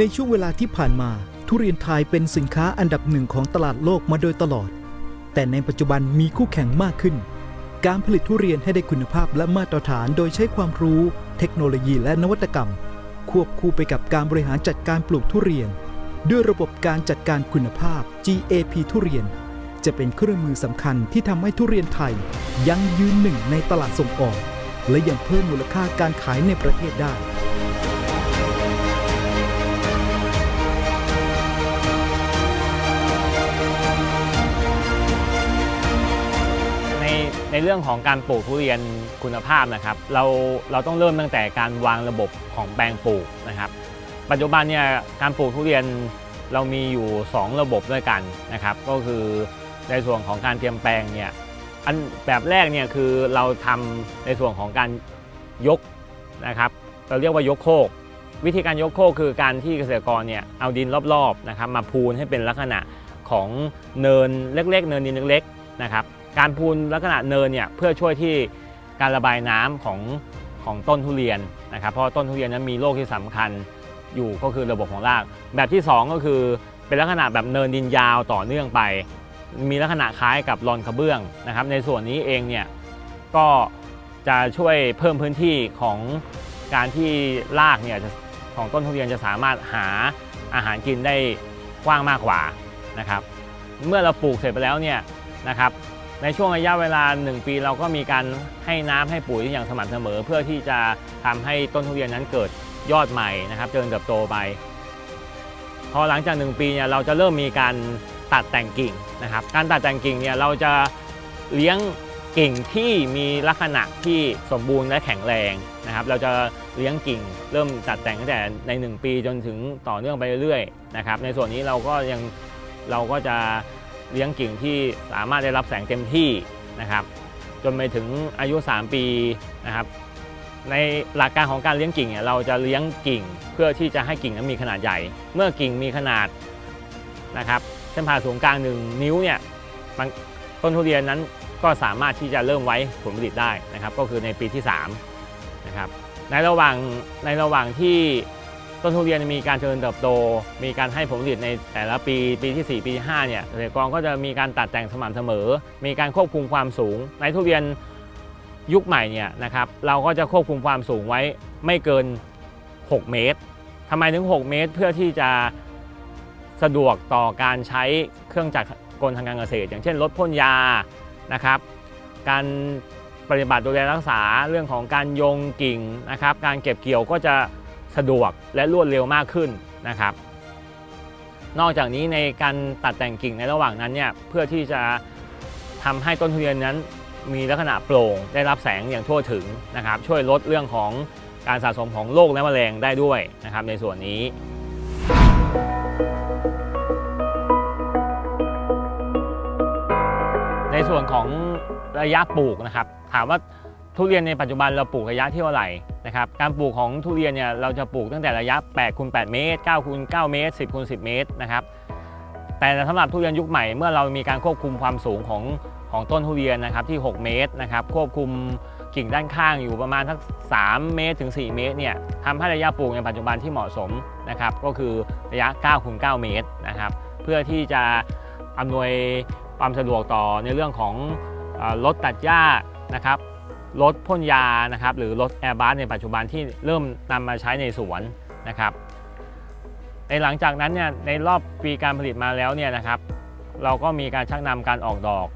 ในช่วงเวลาที่ผ่านมา ทุเรียนไทยเป็นสินค้าอันดับหนึ่งของตลาดโลกมาโดยตลอด แต่ในปัจจุบันมีคู่แข่งมากขึ้น การผลิตทุเรียนให้ได้คุณภาพและมาตรฐานโดยใช้ความรู้ เทคโนโลยีและนวัตกรรม ควบคู่ไปกับการบริหารจัดการปลูกทุเรียน ด้วยระบบการจัดการคุณภาพ GAP ทุเรียน จะเป็นเครื่องมือสำคัญที่ทำให้ทุเรียนไทย ยังยืนหนึ่งในตลาดส่งออก และยังเพิ่มมูลค่าการขายในประเทศได้ ในเรื่องของการปลูกทุเรียนคุณภาพนะครับเราเราต้องเริ่มตั้งแต่การวางระบบของแปลงปลูกนะครับ ปัจจุบันเนี่ยการปลูกทุเรียนเรามีอยู่ 2 ระบบด้วยกันนะครับ ก็คือในส่วนของการเตรียมแปลงเนี่ยอันแบบแรกเนี่ยคือเราทำในส่วนของการยกนะครับ เราเรียกว่ายกโคก วิธีการยกโคกคือการที่เกษตรกรเนี่ยเอาดินรอบๆนะครับมาพูนให้เป็นลักษณะของเนินเล็ก ๆ เนินดินเล็กๆนะครับ การพูนลักษณะเนินเนี่ยเพื่อช่วยที่การระบายน้ำของของต้นทุเรียนนะครับ เพราะต้นทุเรียนนั้นมีโรคที่สำคัญอยู่ก็คือระบบของราก แบบที่ 2 ก็คือเป็นลักษณะแบบเนินดินยาวต่อเนื่องไป มีลักษณะคล้ายกับรอนกระเบื้องนะครับ ในส่วนนี้เองเนี่ยก็จะช่วยเพิ่มพื้นที่ของการที่รากเนี่ยของต้นทุเรียนจะสามารถหาอาหารกินได้กว้างมากกว่านะครับ เมื่อเราปลูกเสร็จไปแล้วเนี่ยนะครับ ในช่วงระยะเวลา 1 ปีเราก็มีการให้น้ำให้ปุ๋ยอย่างสม่ำเสมอ เพื่อที่จะทำให้ต้นทุเรียนนั้นเกิดยอดใหม่นะครับเจริญเติบโตไปพอหลังจาก 1 ปีเนี่ยเราจะเริ่มมีการตัดแต่งกิ่งนะครับ การตัดแต่งกิ่งเนี่ยเราจะเลี้ยงกิ่งที่มีลักษณะที่สมบูรณ์และแข็งแรงนะครับ เราจะเลี้ยงกิ่ง เริ่มตัดแต่งตั้งแต่ใน 1 ปีจนถึงต่อเนื่องไปเรื่อยๆนะครับ ในส่วนนี้เราก็ยังเราก็จะ เลี้ยงกิ่งที่สามารถได้รับแสงเต็มที่นะครับ จนไปถึงอายุ 3 ปีนะครับในหลักการของการเลี้ยงกิ่งเนี่ยเราจะเลี้ยงกิ่งเพื่อที่จะให้กิ่งนั้นมีขนาดใหญ่ เมื่อกิ่งมีขนาดนะครับเส้นผ่าศูนย์กลาง1นิ้วเนี่ยต้นทุเรียนนั้นก็สามารถที่จะเริ่มไว้ผลผลิตได้นะครับ ก็คือในปีที่3นะครับในระหว่างในระหว่างที่ ต้นทุเรียนมีการเจริญเติบโต มีการให้ผลผลิตในแต่ละปี ปีที่ 4 ปีที่ 5 เนี่ยเกษตรกรก็จะมีการตัดแต่งสม่ำเสมอ มีการควบคุมความสูง ในทุเรียนยุคใหม่เนี่ยนะครับเราก็จะควบคุมความสูงไว้ไม่เกิน 6 เมตรทำไมถึง 6 เมตร เพื่อที่จะสะดวกต่อการใช้เครื่องจักรกลทางการเกษตร อย่างเช่นรถพ่นยานะครับการปฏิบัติดูแลรักษาเรื่องของการโยงกิ่งนะครับการเก็บเกี่ยวก็จะ สะดวกและรวดเร็วมากขึ้นนะครับ นอกจากนี้ในการตัดแต่งกิ่งในระหว่างนั้นเนี่ยเพื่อที่จะทำให้ต้นทุเรียนนั้นมีลักษณะโปร่งได้รับแสงอย่างทั่วถึงนะครับ ช่วยลดเรื่องของการสะสมของโรคและแมลงได้ด้วยนะครับ ในส่วนนี้ในส่วนของระยะปลูกนะครับ ถามว่าทุเรียนในปัจจุบันเราปลูกระยะที่เท่าไหร่ นะครับการปลูกของทุเรียนเนี่ยเราจะปลูกตั้งแต่ระยะ8คูณ8เมตร9คูณ9เมตร 10คูณ10 เมตรนะครับแต่สำหรับทุเรียนยุคใหม่เมื่อเรามีการควบคุมความสูงของของต้นทุเรียนนะครับที่ 6 เมตรนะครับควบคุมกิ่งด้านข้างอยู่ประมาณสัก 3 เมตรถึง 4 เมตรเนี่ยทำให้ระยะปลูกในปัจจุบันที่เหมาะสมนะครับก็คือระยะ9คูณ9เมตรนะครับเพื่อที่จะอำนวยความสะดวกต่อในเรื่องของรถตัดหญ้านะครับ รถพ่นยานะครับหรือรถแอร์บัสในปัจจุบันที่เริ่มนำมาใช้ในสวนนะครับ ในหลังจากนั้นเนี่ยในรอบปีการผลิตมาแล้วเนี่ยนะครับ เราก็มีการชักนำการออกดอก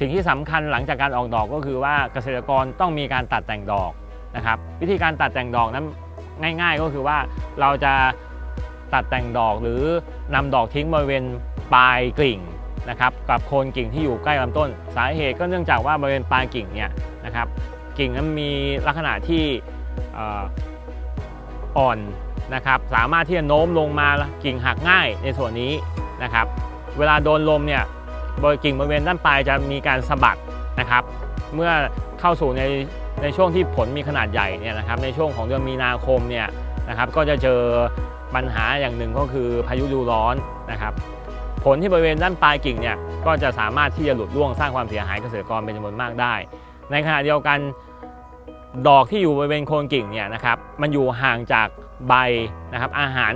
สิ่งที่สำคัญหลังจากการออกดอกก็คือว่าเกษตรกรต้องมีการตัดแต่งดอกนะครับ วิธีการตัดแต่งดอกนั้นง่าย ๆ ก็คือว่าเราจะตัดแต่งดอกหรือนำดอกทิ้งบริเวณปลายกิ่งนะครับกับโคนกิ่งที่อยู่ใกล้ลำต้น สาเหตุก็เนื่องจากว่าบริเวณปลายกิ่งเนี่ยนะครับ กิ่งนั้นมีลักษณะที่อ่อนนะครับ สามารถที่จะโน้มลงมากิ่งหักง่ายในส่วนนี้นะครับ เวลาโดนลมเนี่ยบริกิ่งบริเวณด้านปลายจะมีการสะบัดนะครับ เมื่อเข้าสู่ในในช่วงที่ผลมีขนาดใหญ่เนี่ยนะครับ ในช่วงของเดือนมีนาคมเนี่ยนะครับ ก็จะเจอปัญหาอย่างหนึ่งก็คือพายุฤดูร้อนนะครับ ผลที่บริเวณด้านปลายกิ่งเนี่ยก็จะสามารถที่จะหลุดร่วงสร้างความเสียหายเกษตรกรเป็นจำนวนมากได้ ในขณะเดียวกันดอกที่อยู่บริเวณโคนกิ่งเนี่ยนะครับมันอยู่ห่างจากใบนะครับอาหาร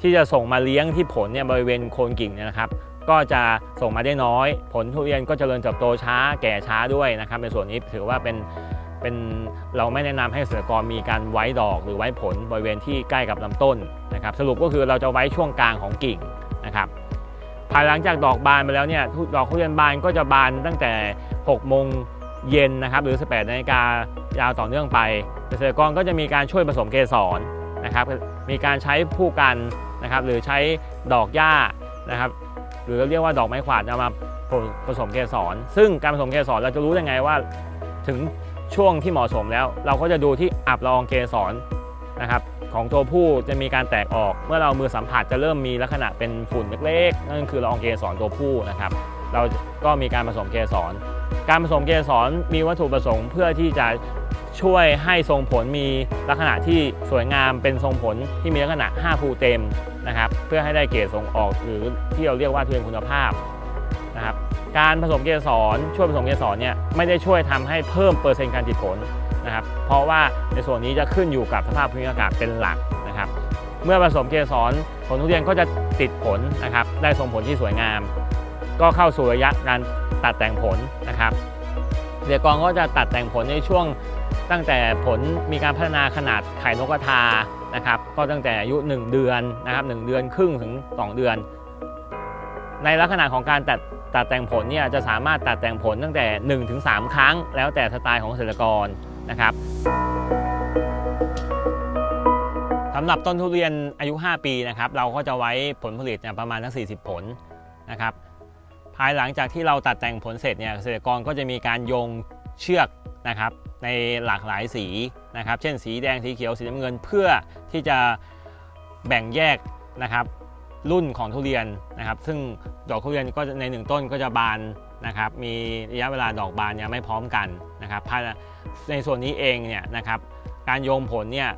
ที่จะส่งมาเลี้ยงที่ผลเนี่ยบริเวณโคนกิ่งเนี่ยนะครับ ก็จะส่งมาได้น้อย ผลทุเรียนก็เจริญเติบโตช้าแก่ช้าด้วยนะครับในส่วนนี้ถือว่าเป็นเป็นเราไม่แนะนำให้เกษตรกรมีการไว้ดอกหรือไว้ผลบริเวณที่ใกล้กับลำต้นนะครับ สรุปก็คือเราจะไว้ช่วงกลางของกิ่งนะครับภายหลังจากดอกบานไปแล้วเนี่ยดอกทุเรียนบานก็จะบานตั้งแต่6โมง เย็นนะครับหรือ 18นาฬิกายาวต่อเนื่องไปเกษตรกรก็จะมีการช่วยผสมเกสรนะครับมีการใช้ผู้กันนะครับหรือใช้ดอกหญ้านะครับหรือเรียกว่าดอกไม้ขวาดเอามาผสมเกสร ซึ่งการผสมเกสรเราจะรู้ได้ไงว่าถึงช่วงที่เหมาะสมแล้ว เราก็จะดูที่อับละองเกสรนะครับของตัวผู้จะมีการแตกออกเมื่อเรามือสัมผัสจะเริ่มมีลักษณะเป็นฝุ่นเล็กๆนั่นคือละอองเกสรตัวผู้นะครับ เราก็มีการผสมเกสร การผสมเกสรมีวัตถุประสงค์เพื่อที่จะช่วยให้ทรงผลมีลักษณะที่สวยงามเป็นทรงผลที่มีลักษณะ 5 ภูเต็มนะครับเพื่อให้ได้เกรดส่งออกหรือที่เราเรียกว่าทุเรียนคุณภาพนะครับการผสมเกสรช่วยผสมเกสรเนี่ยไม่ได้ช่วยทำให้เพิ่มเปอร์เซ็นต์การติดผลนะครับเพราะว่าในส่วนนี้จะขึ้นอยู่กับสภาพภูมิอากาศเป็นหลักนะครับเมื่อผสมเกสรผลทุเรียนก็จะติดผลนะครับได้ทรงผลที่สวยงาม ก็เข้าสู่ระยะการตัดแต่งผลนะครับเกษตรกรก็จะตัดแต่งผลในช่วงตั้งแต่ผลมีการพัฒนาขนาดไข่นกกระทานะครับก็ตั้งแต่อายุ 1 เดือนนะครับ1เดือนครึ่งถึง 2 เดือน ในลักษณะของการตัดตัดแต่งผลเนี่ยจะสามารถตัดแต่งผลตั้งแต่ 1-3 ครั้ง แล้วแต่สไตล์ของเกษตรกรนะครับสำหรับต้นทุเรียนอายุ 5 ปีนะครับเราก็จะไว้ผลผลิตประมาณทั้ง40 ผลนะครับ ภายหลังจากที่เราตัดแต่งผลเสร็จเนี่ยเกษตรกรก็จะมีการโยงเชือกนะครับในหลากหลายสีนะครับ เช่นสีแดงสีเขียวสีน้ำเงินเพื่อที่จะแบ่งแยกนะครับรุ่นของทุเรียนนะครับ ซึ่งดอกทุเรียนก็ในหนึ่งต้นก็จะบานนะครับมีระยะเวลาดอกบานเนี่ยไม่พร้อมกันนะครับในส่วนนี้เองเนี่ยนะครับการโยงผลเนี่ย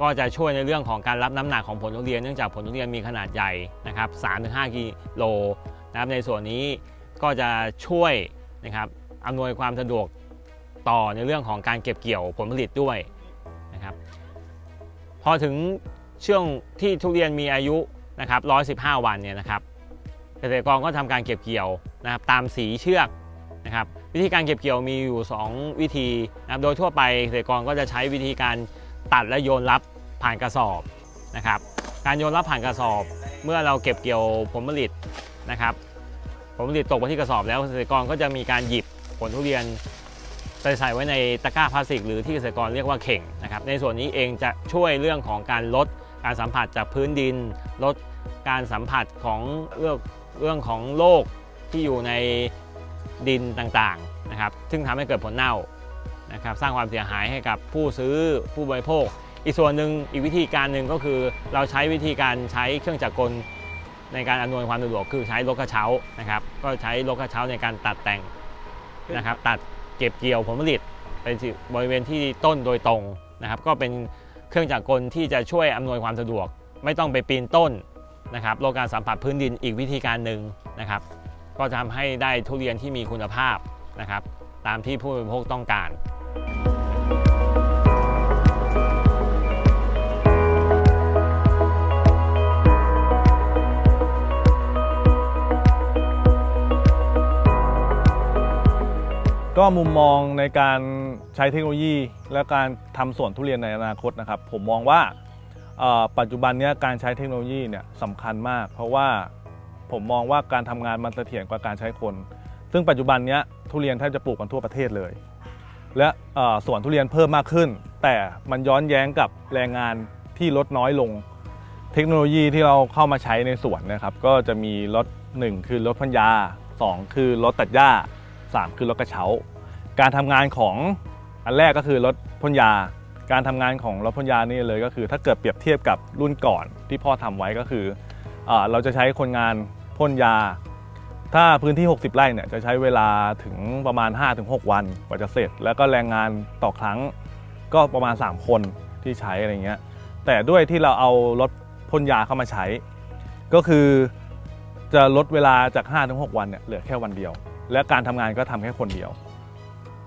ก็จะช่วยในเรื่องของการรับน้ำหนักของผลทุเรียนเนื่องจากผลทุเรียนมีขนาดใหญ่นะครับ3-5กิโล นะครับในส่วนนี้ก็จะช่วยนะครับอำนวยความสะดวกต่อในเรื่องของการเก็บเกี่ยวผลผลิตด้วยนะครับพอถึงช่วงที่ทุเรียนมีอายุนะครับ115 วันเนี่ยนะครับเกษตรกรก็ทำการเก็บเกี่ยวนะครับตามสีเชือกนะครับวิธีการเก็บเกี่ยวมีอยู่ 2 วิธีนะครับโดยทั่วไปเกษตรกรก็จะใช้วิธีการตัดและโยนรับผ่านกระสอบนะครับการโยนรับผ่านกระสอบ เมื่อเราเก็บเกี่ยวผลผลิต นะครับผลผลิตตกมาที่กระสอบแล้วเกษตรกรก็จะมีการหยิบผลทุเรียนไปใส่ไว้ในตะกร้าพลาสติก หรือที่เกษตรกรเรียกว่าเข่งนะครับในส่วนนี้เองจะช่วยเรื่องของการลดการสัมผัสจากพื้นดิน ลดการสัมผัสของเรื่องเรื่องของโรคที่อยู่ในดินต่างๆนะครับซึ่งทำให้เกิดผลเน่านะครับสร้างความเสียหายให้กับผู้ซื้อผู้บริโภค อีกส่วนหนึ่งอีกวิธีการหนึ่งก็คือเราใช้วิธีการใช้เครื่องจักรกล ในการอำนวยความสะดวกคือใช้รถกระเช้านะครับ ก็ใช้รถกระเช้าในการตัดแต่งนะครับ ตัดเก็บเกี่ยวผลผลิตไปบริเวณที่ต้นโดยตรงนะครับ ก็เป็นเครื่องจักรกลที่จะช่วยอำนวยความสะดวก ไม่ต้องไปปีนต้นนะครับลการสัมผัสพื้นดินอีกวิธีการหนึ่งนะครับ ก็จะทำให้ได้ทุเรียนที่มีคุณภาพนะครับ ตามที่ผู้บริโภคต้องการ ก็มุมมองในการใช้เทคโนโลยี และการทำสวนทุเรียนในอนาคตนะครับ ผมมองว่าเอ่อปัจจุบันเนี้ยการใช้เทคโนโลยีเนี่ยสำคัญมาก เพราะว่าผมมองว่าการทำงานมันเสถียรกว่าการใช้คน ซึ่งปัจจุบันเนี้ยทุเรียนแทบจะปลูกกันทั่วประเทศเลย และเอ่อสวนทุเรียนเพิ่มมากขึ้น แต่มันย้อนแย้งกับแรงงานที่ลดน้อยลง เทคโนโลยีที่เราเข้ามาใช้ในสวนนะครับ ก็จะมีรถ1คือรถพันยา 2 คือรถตัดหญ้า 3 คือรถกระเช้า การทำงานของอันแรกก็คือรถพ่นยา การทำงานของรถพ่นยานี่เลยก็คือ ถ้าเกิดเปรียบเทียบกับรุ่นก่อนที่พ่อทำไว้ก็คืออเราจะใช้คนงานพ่นยา ถ้าพื้นที่ 60 ไร่เนี่ยจะใช้เวลาถึงประมาณ 5-6 วันกว่าจะเสร็จ แล้วก็แรงงานต่อครั้งก็ประมาณ 3 คนที่ใช้อะไรเงี้ยแต่ด้วยที่เราเอารถพ่นยาเข้ามาใช้ ก็คือจะลดเวลาจาก 5-6 วันเนี่ยเหลือแค่วันเดียว และการทำงานก็ทำแค่คนเดียว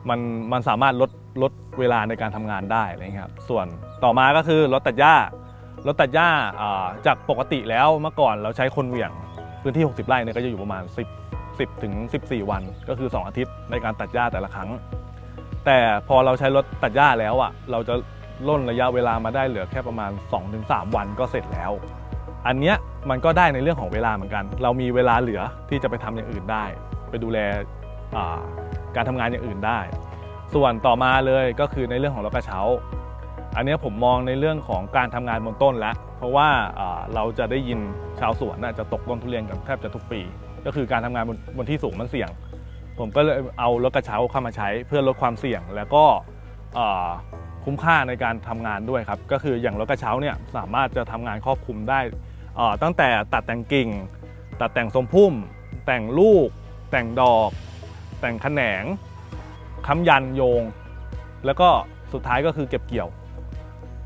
มันมันสามารถลดลดเวลาในการทำงานได้อะครับ ส่วนต่อมาก็คือรถตัดหญ้ารถตัดหญ้าอ่าจากปกติแล้วเมื่อก่อนเราใช้คนเหวี่ยงพื้นที่ 60 ไร่เนี่ยก็จะอยู่ประมาณ 10 10ถึง14 วัน ก็คือ 2 อาทิตย์ในการตัดหญ้าแต่ละครั้ง แต่พอเราใช้รถตัดหญ้าแล้วอะเราจะล่นระยะเวลามาได้เหลือแค่ประมาณ 2-3 วันก็เสร็จแล้ว อันเนี้ยมันก็ได้ในเรื่องของเวลาเหมือนกัน เรามีเวลาเหลือที่จะไปทำอย่างอื่นได้ ไปดูแลาการทำงานอย่างอื่นได้ ส่วนต่อมาเลยก็คือในเรื่องของรถกระเช้า อันนี้ผมมองในเรื่องของการทำงานบนต้นแล้ว เพราะว่าาเราจะได้ยินชาวสวนน่ะจะตกต้นทุเรียนกันแทบจะทุกปี ก็คือการทำงานบนบนที่สูงมันเสี่ยง ผมก็เลยเอารถกระเช้าเข้ามาใช้เพื่อลดความเสี่ยงแล้วก็คุ้มค่าในการทำงานด้วยครับ ก็คืออย่างรถกระเช้าเนี่ยสามารถจะทำงานครอบคลุมได้ตั้งแต่ตัดแต่งกิ่ง ตัดแต่งทรงพุ่ม แต่งลูก แต่งดอก แต่งขแขนงค้ำยันโยง แล้วก็สุดท้ายก็คือเก็บเกี่ยว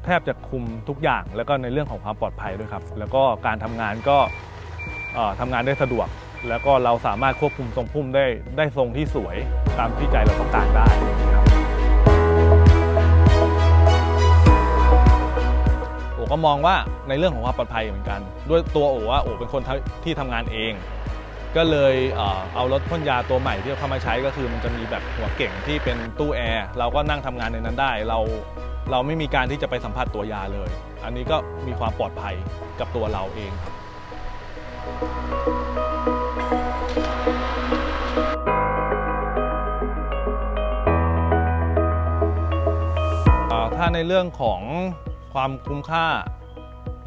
แทบจะคุมทุกอย่าง แล้วก็ในเรื่องของความปลอดภัยด้วยครับ แล้วก็การทำงานก็ทำงานได้สะดวก แล้วก็เราสามารถควบคุมทรงพุ่มได้ได้ทรงที่สวยตามที่ใจเราต้องการได้ครับโอก็มองว่าในเรื่องของความปลอดภัยเหมือนกัน ด้วยตัวโอว่าโอเป็นคนที่ทำงานเอง ก็เลยเอารถพ่นยาตัวใหม่ที่เข้ามาใช้ก็คือมันจะมีแบบหัวเก่งที่เป็นตู้แอร์เราก็นั่งทำงานในนั้นได้ เราเราไม่มีการที่จะไปสัมผัสตัวยาเลย อันนี้ก็มีความปลอดภัยกับตัวเราเองครับถ้าในเรื่องของความคุ้มค่า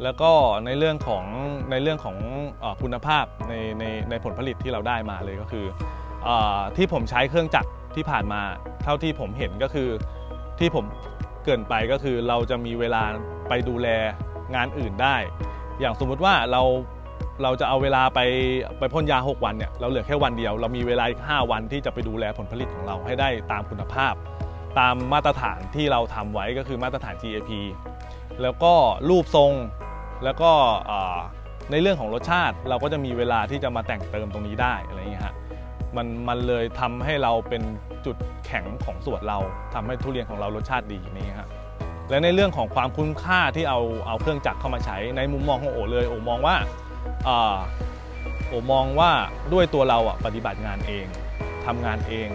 แล้วก็ในเรื่องของในเรื่องของอคุณภาพในในในผลผลิตที่เราได้มาเลยก็คืออที่ผมใช้เครื่องจักรที่ผ่านมา เท่าที่ผมเห็นก็คือที่ผมเกินไปก็คือเราจะมีเวลาไปดูแลงานอื่นได้ อย่างสมมุติว่าเราเราจะเอาเวลาไปไปพ่นยา 6 วันเนี่ยเราเหลือแค่วันเดียว เรามีเวลาอีก5วันที่จะไปดูแลผลผลิตของเราให้ได้ตามคุณภาพ ตามมาตรฐานที่เราทำไว้ก็คือมาตรฐาน GAP แล้วก็รูปทรง แล้วก็ในเรื่องของรสชาติเราก็จะมีเวลาที่จะมาแต่งเติมตรงนี้ได้อะไรอย่างเงี้ยฮะมันมันเลยทำให้เราเป็นจุดแข็งของสวนเราทำให้ทุเรียนของเรารสชาติดีนี่ฮะและในเรื่องของความคุ้มค่าที่เอาเอาเครื่องจักรเข้ามาใช้ในมุมมองของโอเลยโอมองว่าโอมองว่าด้วยตัวเราอะปฏิบัติงานเองทำงานเอง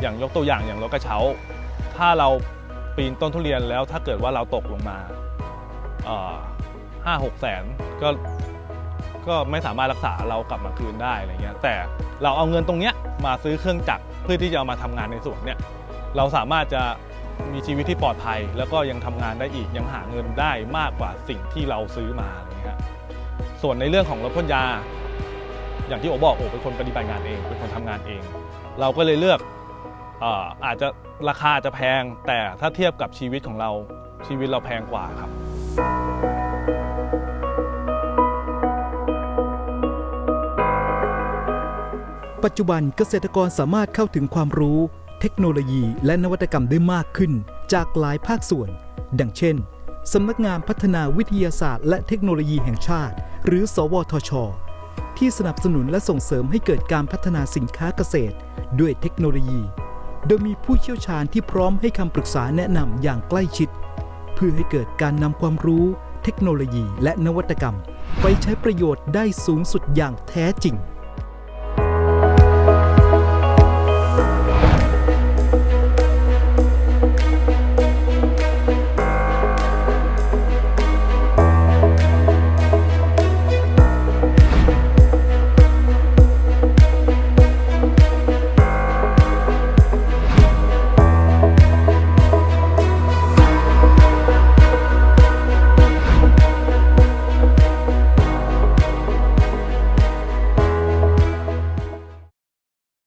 อย่างยกตัวอย่างอย่างรถกระเช้า ถ้าเราปีนต้นทุเรียนแล้วถ้าเกิดว่าเราตกลงมา ห้าหกแสนก็ก็ไม่สามารถรักษาเรากลับมาคืนได้อะไรเงี้ยแต่เราเอาเงินตรงเนี้ยมาซื้อเครื่องจักรเพื่อที่จะเอามาทำงานในสวนเนี่ยเราสามารถจะมีชีวิตที่ปลอดภัย แล้วก็ยังทำงานได้อีกยังหาเงินได้มากกว่าสิ่งที่เราซื้อมาอะไรเงี้ยส่วนในเรื่องของรถพ่นยา อย่างที่โอบอกโอเป็นคนปฏิบัติงานเอง เป็นคนทำงานเอง เราก็เลยเลือกเอ่อาจจะราคาจจะแพง แต่ถ้าเทียบกับชีวิตของเราชีวิตเราแพงกว่าครับ ปัจจุบันเกษตรกรสามารถเข้าถึงความรู้ เทคโนโลยีและนวัตกรรมได้มากขึ้น จากหลายภาคส่วน ดังเช่นสำนักงานพัฒนาวิทยาศาสตร์ และเทคโนโลยีแห่งชาติ หรือ สวทช ที่สนับสนุนและส่งเสริมให้เกิดการพัฒนาสินค้าเกษตร ด้วยเทคโนโลยี โดยมีผู้เชี่ยวชาญที่พร้อมให้คำปรึกษาแนะนำอย่างใกล้ชิด เพื่อให้เกิดการนำความรู้ เทคโนโลยี และนวัตกรรม ไปใช้ประโยชน์ได้สูงสุดอย่างแท้จริง